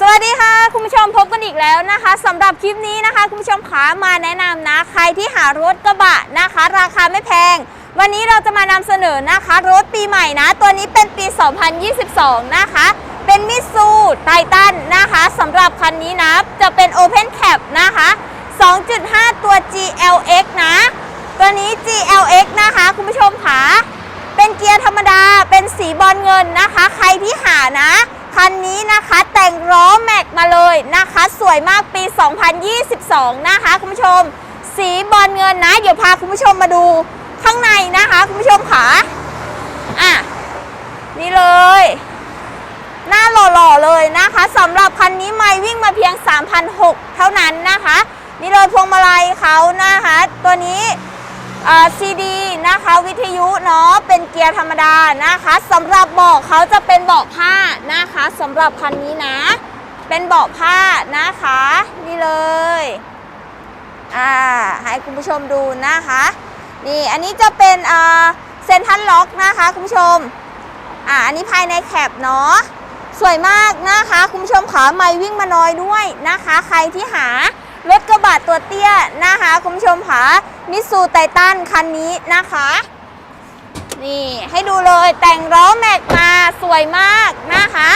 สวัสดีค่ะ คุณผู้ชมพบกันอีกแล้วนะคะสำหรับคลิปนี้นะคะ คุณผู้ชมขามาแนะนำนะ ใครที่หารถกระบะนะคะ ราคาไม่แพง วันนี้เราจะมานำเสนอนะคะ รถปีใหม่นะ ตัวนี้เป็นปี 2022 นะคะ เป็นมิซูไททันนะคะสำหรับคันนี้นะ จะเป็น Open Cap นะคะ 2.5 ตัว GLX นะ ตัวนี้ GLX นะคะ คุณผู้ชมขาเป็นเกียร์ธรรมดาเป็นสีบอลเงินนะคะ ใครที่หานะ คันนี้นะคะแต่งล้อแม็กมาเลยนะคะ สวยมากปี 2022 นะคะคุณผู้ชม สีบอลเงินนะ เดี๋ยวพาคุณผู้ชมมาดูข้างในนะคะคุณผู้ชมขาอะนี่เลย หน้าหล่อๆเลยนะคะสำหรับคันนี้ไม่วิ่งมาเพียง3,600เท่านั้นนะคะ นี่เลยพวงมาลัยเขานะคะ ตัวนี้ซีดี นะคะวิทยุเนาะเป็นเกียร์ธรรมดานะคะสำหรับเบาะเขาจะเป็นเบาะผ้านะคะสำหรับคันนี้นะ เป็นเบาะผ้านะคะ นี่เลยอ่าให้คุณผู้ชมดูนะคะนี่อันนี้จะเป็นอ่าเซนทันล็อกนะคะคุณผู้ชมอ่าอันนี้ภายในแคปเนาะสวยมากนะคะคุณผู้ชมขาไม่วิ่งมาน้อยด้วยนะคะ ใครที่หา รถกระบะตัวเตี้ยนะคะคุณผู้ชมขามิสูไททันคันนี้นะคะ นี่ให้ดูเลยแต่งล้อแม็กมาสวยมากนะคะ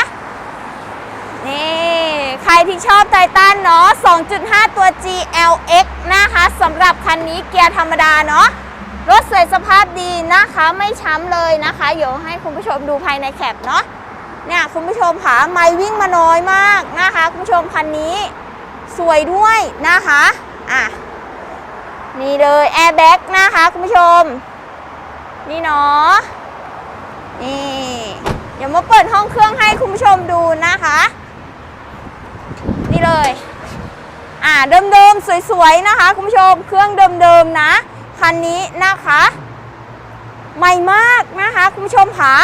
นี่ใครที่ชอบไททันเนาะ 2.5 ตัว GLX นะคะสำหรับคันนี้เกียร์ธรรมดาเนาะรถสวยสภาพดีนะคะ ไม่ช้ำเลยนะคะ เดี๋ยวให้คุณผู้ชมดูภายในแคปเนาะเนี่ยคุณผู้ชมค่ะไม่วิ่งมาน้อยมากนะคะ คุณผู้ชมคันนี้ สวยด้วยนะคะอะนี่เลยแอร์แบ็กนะคะคุณผู้ชม นี่เนาะนี่เดี๋ยวมาเปิดห้องเครื่องให้คุณผู้ชมดูนะคะ นี่เลย อ่าเดิมๆสวยๆนะคะ คุณผู้ชมเครื่องเดิมๆนะคันนี้นะคะ ใหม่มากนะคะคุณผู้ชมค่ะ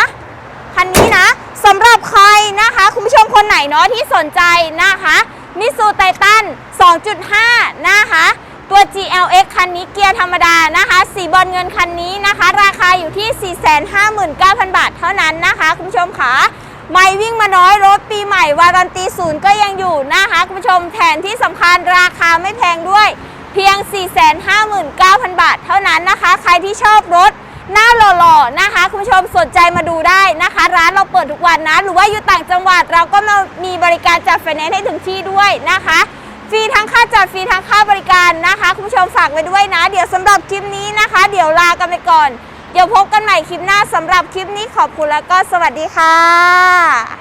คันนี้นะสำหรับใครนะคะ คุณผู้ชมคนไหนเนาะที่สนใจนะคะ มิสูไททัน2.5 นะคะ ตัว GLX คันนี้เกียร์ธรรมดานะคะ สีบอลเงินคันนี้นะคะ ราคาอยู่ที่ 459,000 บาทเท่านั้นนะคะ คุณผู้ชมค่ะไม่วิ่งมาน้อยรถปีใหม่วารันตีศูนย์ก็ยังอยู่นะคะคุณผู้ชมแถมที่สำคัญราคาไม่แพงด้วยเพียง 459,000 บาทเท่านั้นนะคะ ใครที่ชอบรถ หน้าหล่อๆนะคะ คุณผู้ชมสนใจมาดูได้นะคะ ร้านเราเปิดทุกวันนะ หรือว่าอยู่ต่างจังหวัดเราก็มามีบริการจัดไฟแนนซ์ให้ถึงที่ด้วยนะคะฟรีทั้งค่าจัดฟรีทั้งค่าบริการนะคะ คุณผู้ชมฝากไว้ด้วยนะ เดี๋ยวสำหรับคลิปนี้นะคะ เดี๋ยวลากันไปก่อน เดี๋ยวพบกันใหม่คลิปหน้าสำหรับคลิปนี้ขอบคุณแล้วก็สวัสดีค่ะ